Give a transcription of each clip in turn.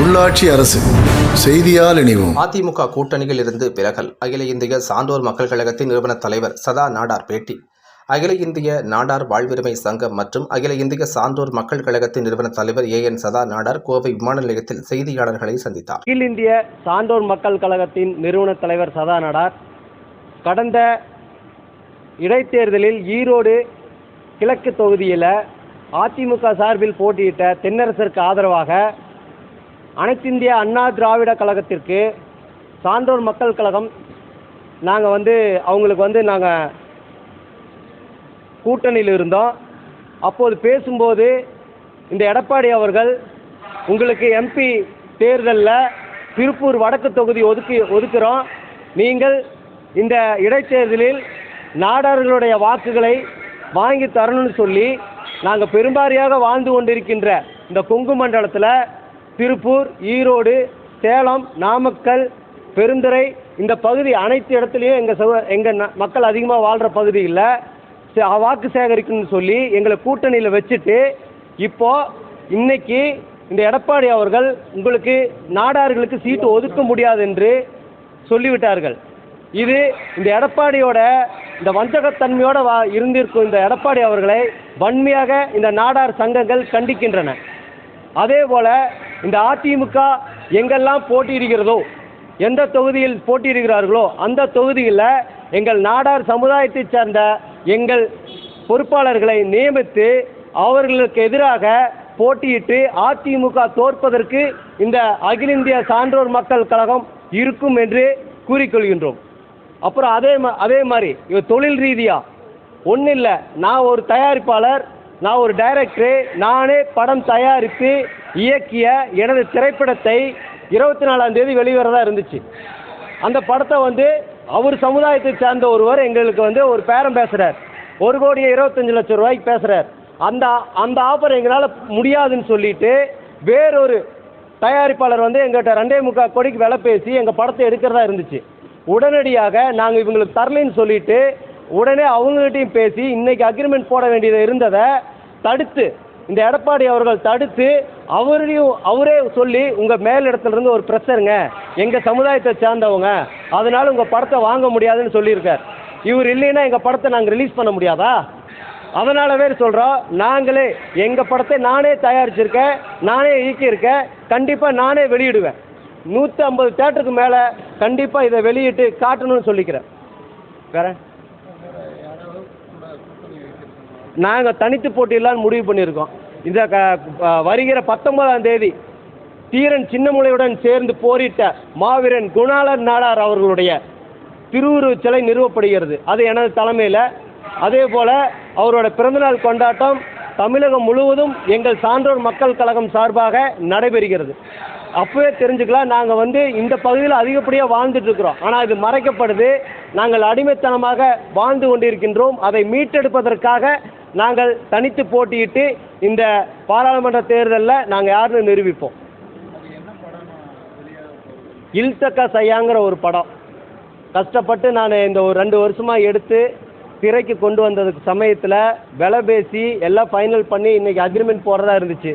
உள்ளாட்சி அரசு செய்தியால் இணைவோம். அதிமுக கூட்டணியில் இருந்து விலகல். அகில இந்திய சான்றோர் மக்கள் கழகத்தின் நிறுவன தலைவர் சதா நாடார் பேட்டி. அகில இந்திய நாடார் வாழ்வுரிமை சங்கம் மற்றும் அகில இந்திய சான்றோர் மக்கள் கழகத்தின் நிறுவன தலைவர் ஏ என் சதா நாடார் கோவை விமான நிலையத்தில் செய்தியாளர்களை சந்தித்தார். அகில இந்திய சான்றோர் மக்கள் கழகத்தின் நிறுவன தலைவர் சதா நாடார் கடந்த இடைத்தேர்தலில் ஈரோடு கிழக்கு தொகுதியில் அதிமுக சார்பில் போட்டியிட்ட தென்னரசருக்கு ஆதரவாக அனைத்திந்திய அண்ணா திராவிட கழகத்திற்கு சான்றோர் மக்கள் கழகம் நாங்கள் வந்து அவங்களுக்கு வந்து நாங்கள் கூட்டணியில் இருந்தோம். அப்போது பேசும்போது இந்த எடப்பாடி அவர்கள் உங்களுக்கு எம்பி தேர்தலில் திருப்பூர் வடக்கு தொகுதி ஒதுக்கி ஒதுக்குறோம். நீங்கள் இந்த இடைத்தேர்தலில் நாடார்களுடைய வாக்குகளை வாங்கி தரணும்னு சொல்லி நாங்கள் பெரும்பாரியாக வாழ்ந்து கொண்டிருக்கின்ற இந்த கொங்கு மண்டலத்தில் திருப்பூர் ஈரோடு சேலம் நாமக்கல் பெருந்துறை இந்த பகுதி அனைத்து இடத்துலையும் எங்கள் சகோ எங்கள் மக்கள் அதிகமாக வாழ்கிற பகுதியில் சே- வாக்கு சேகரிக்கணும்னு சொல்லி எங்களை கூட்டணியில் வச்சுட்டு இப்போது இன்னைக்கு இந்த எடப்பாடி அவர்கள் உங்களுக்கு நாடார்களுக்கு சீட்டு ஒதுக்க முடியாது என்று சொல்லிவிட்டார்கள். இது இந்த எடப்பாடியோட இந்த வஞ்சகத்தன்மையோட வா இருந்திருக்கும் இந்த எடப்பாடி அவர்களை வன்மையாக இந்த நாடார் சங்கங்கள் கண்டிக்கின்றன. அதே போல் இந்த அதிமுக எங்கெல்லாம் போட்டியிடுகிறதோ எந்த தொகுதியில் போட்டியிடுகிறார்களோ அந்த தொகுதியில் எங்கள் நாடார் சமுதாயத்தைச் சேர்ந்த எங்கள் பொறுப்பாளர்களை நியமித்து அவர்களுக்கு எதிராக போட்டியிட்டு அதிமுக தோற்பதற்கு இந்த அகில இந்திய சான்றோர் மக்கள் கழகம் இருக்கும் என்று கூறிக்கொள்கின்றோம். அப்புறம் அதே மா அதே மாதிரி தொழில் ரீதியாக ஒன்றும் இல்லை நான் ஒரு தயாரிப்பாளர் நான் ஒரு டைரக்டரு நானே படம் தயாரித்து இயக்கிய எனது திரைப்படத்தை இருபத்தி நாலாம் தேதி வெளிவரதா இருந்துச்சு. அந்த படத்தை வந்து அவர் சமுதாயத்தை சேர்ந்த ஒருவர் எங்களுக்கு வந்து ஒரு பேரம் பேசுகிறார் ஒரு கோடியே இருபத்தஞ்சு லட்சம் ரூபாய்க்கு பேசுகிறார் அந்த அந்த ஆஃபர் எங்களால் முடியாதுன்னு சொல்லிட்டு வேறொரு தயாரிப்பாளர் வந்து எங்கள்கிட்ட ரெண்டே முக்கால் கோடிக்கு விலை பேசி எங்கள் படத்தை எடுக்கிறதா இருந்துச்சு. உடனடியாக நாங்கள் இவங்களுக்கு தரலைன்னு சொல்லிட்டு உடனே அவங்ககிட்டையும் பேசி இன்றைக்கி அக்ரிமெண்ட் போட வேண்டியது இருந்ததை தடுத்து இந்த எடப்பாடி அவர்கள் தடுத்து அவரையும் அவரே சொல்லி உங்கள் மேல் ஒரு ப்ரெஷருங்க. எங்கள் சமுதாயத்தை சேர்ந்தவங்க. அதனால உங்கள் படத்தை வாங்க முடியாதுன்னு சொல்லியிருக்கார். இவர் இல்லைன்னா எங்கள் படத்தை நாங்கள் ரிலீஸ் பண்ண முடியாதா? அதனாலவே சொல்கிறோம் நாங்களே எங்கள் படத்தை நானே தயாரிச்சிருக்கேன் நானே இயக்கியிருக்கேன் கண்டிப்பாக நானே வெளியிடுவேன். நூற்றி ஐம்பது தேட்டருக்கு மேலே கண்டிப்பாக இதை வெளியிட்டு காட்டணும்னு சொல்லிக்கிறேன். வேற? நாங்கள் தனித்து போட்டியிடலான்னு முடிவு பண்ணியிருக்கோம். இந்த க வருகிற பத்தொன்பதாம் தேதி தீரன் சின்னமுலையுடன் சேர்ந்து போரிட்ட மாவீரன் குணாளர் நாடார் அவர்களுடைய திருவுருவச் சிலை நிறுவப்படுகிறது. அது எனது தலைமையில். அதே போல் அவரோட பிறந்தநாள் கொண்டாட்டம் தமிழகம் முழுவதும் எங்கள் சான்றோர் மக்கள் கழகம் சார்பாக நடைபெறுகிறது. அப்போவே தெரிஞ்சுக்கலாம் நாங்கள் வந்து இந்த பகுதியில் அதிகப்படியாக வாழ்ந்துட்டுருக்குறோம். ஆனால் இது மறைக்கப்படுது. நாங்கள் அடிமைத்தனமாக வாழ்ந்து கொண்டிருக்கின்றோம். அதை மீட்டெடுப்பதற்காக நாங்கள் தனித்து போட்டியிட்டு இந்த பாராளுமன்ற தேர்தலில் நாங்கள் யாருன்னு நிரூபிப்போம். இல்தக்கா சையாங்கிற ஒரு படம். கஷ்டப்பட்டு நான் இந்த ஒரு ரெண்டு வருஷமாக எடுத்து திரைக்கு கொண்டு வந்ததுக்கு சமயத்தில் விலை பேசி எல்லாம் ஃபைனல் பண்ணி இன்றைக்கி அக்ரிமெண்ட் போடுறதா இருந்துச்சு.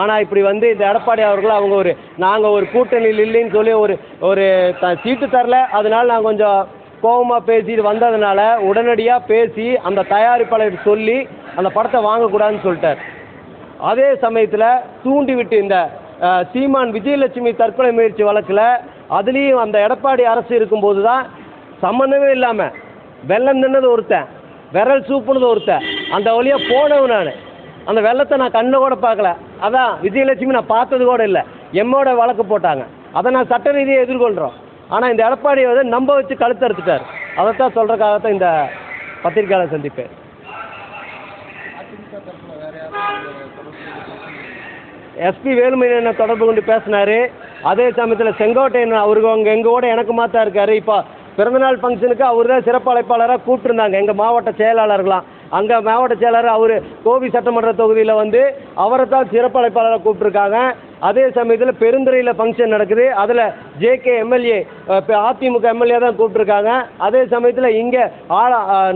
ஆனால் இப்படி வந்து இந்த எடப்பாடி அவர்கள் அவங்க ஒரு நாங்கள் ஒரு கூட்டணியில் இல்லைன்னு சொல்லி ஒரு ஒரு த சீட்டு தரல. அதனால் நான் கொஞ்சம் கோபமாக பேசிட்டு வந்ததுனால உடனடியாக பேசி அந்த தயாரிப்பாளர் சொல்லி அந்த படத்தை வாங்கக்கூடாதுன்னு சொல்லிட்டார். அதே சமயத்தில் தூண்டிவிட்டு இந்த சீமான் விஜயலட்சுமி தற்கொலை முயற்சி வழக்கில் அதுலேயும் அந்த எடப்பாடி அரசு இருக்கும்போது தான் சம்மந்தமே இல்லாமல் வெள்ளம் நின்னது ஒருத்தன் விரல் சூப்புனது ஒருத்தன் அந்த வழியாக போனவன் நான். அந்த வெள்ளத்தை நான் கண்ணை கூட பார்க்கல. அதான் விஜயலட்சுமி நான் பார்த்தது கூட இல்லை. எம்மோட வழக்கு போட்டாங்க. அதை நான் சட்ட ரீதியை எதிர்கொள்கிறோம் ஆனால் இந்த எடப்பாடியை வந்து நம்ப வச்சு கழுத்தறுத்துட்டார் அதைத்தான் சொல்கிறக்காகத்தான் இந்த பத்திரிக்கையாளர் சந்திப்பேன் எஸ்பி வேலுமணி என்ன தொடர்பு கொண்டு பேசினாரு. அதே சமயத்தில் செங்கோட்டையன் அவருக்கு அவங்க எங்கள் கூட எனக்கு மாத்தா இருக்காரு. இப்போ பிறந்தநாள் ஃபங்க்ஷனுக்கு அவர் தான் சிறப்பு அழைப்பாளராக கூப்பிட்டுருந்தாங்க. எங்கள் மாவட்ட செயலாளர்களாம் அங்கே மாவட்ட செயலாளர் அவர் கோபி சட்டமன்ற தொகுதியில் வந்து அவரை தான் சிறப்பு அழைப்பாளராக கூப்பிட்ருக்காங்க அதே சமயத்தில் பெருந்துறையில் ஃபங்க்ஷன் நடக்குது. அதில் ஜேகே எம்எல்ஏ அதிமுக எம்எல்ஏ தான் கூப்பிட்டுருக்காங்க. அதே சமயத்தில் இங்கே ஆள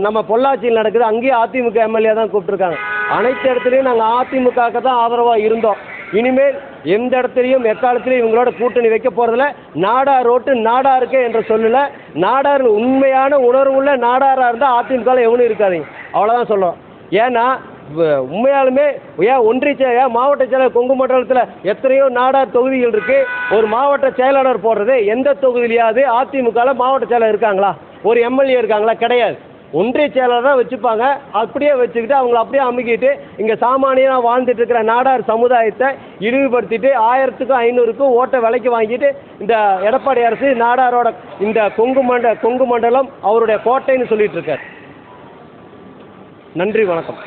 நம்ம பொள்ளாச்சியில் நடக்குது. அங்கேயும் அதிமுக எம்எல்ஏ தான் கூப்பிட்டுருக்காங்க. அனைத்து இடத்துலையும் நாங்கள் அதிமுகவுக்கு தான் ஆதரவாக இருந்தோம். இனிமேல் எந்த இடத்துலையும் எக்காலத்திலையும் இவங்களோட கூட்டணி வைக்க போகிறதில்ல நாடார் ரோட்டு நாடாருக்கு என்று சொல்லல. நாடார் உண்மையான உணர்வுள்ள நாடாராக இருந்தால் அதிமுகவில் எவனும் இருக்காதீங்க. அவ்வளோதான் சொல்கிறோம் ஏன்னா உண்மையாலுமே ஏன் ஒன்றிய செ- ஏன் மாவட்ட செயலர் கொங்கு மண்டலத்தில் எத்தனையோ நாடார் தொகுதிகள் இருக்கு. ஒரு மாவட்ட செயலாளர் போடுறது எந்த தொகுதியிலையாவது அதிமுகவில் மாவட்ட செயலர் இருக்காங்களா? ஒரு எம்எல்ஏ இருக்காங்களா? கிடையாது. ஒன்றிய செயலர் தான் வச்சுப்பாங்க. அப்படியே வச்சுக்கிட்டு அவங்கள அப்படியே அமுக்கிட்டு இங்கே சாமானியனாக வாழ்ந்துட்டு இருக்கிற நாடார் சமுதாயத்தை இழிவுபடுத்திட்டு ஆயிரத்துக்கும் ஐநூறுக்கும் ஓட்டை விலைக்கு வாங்கிட்டு இந்த எடப்பாடி அரசு நாடாரோட இந்த கொங்கு மண்ட கொங்கு மண்டலம் அவருடைய கோட்டைன்னு சொல்லிட்டு இருக்கார் நன்றி வணக்கம்.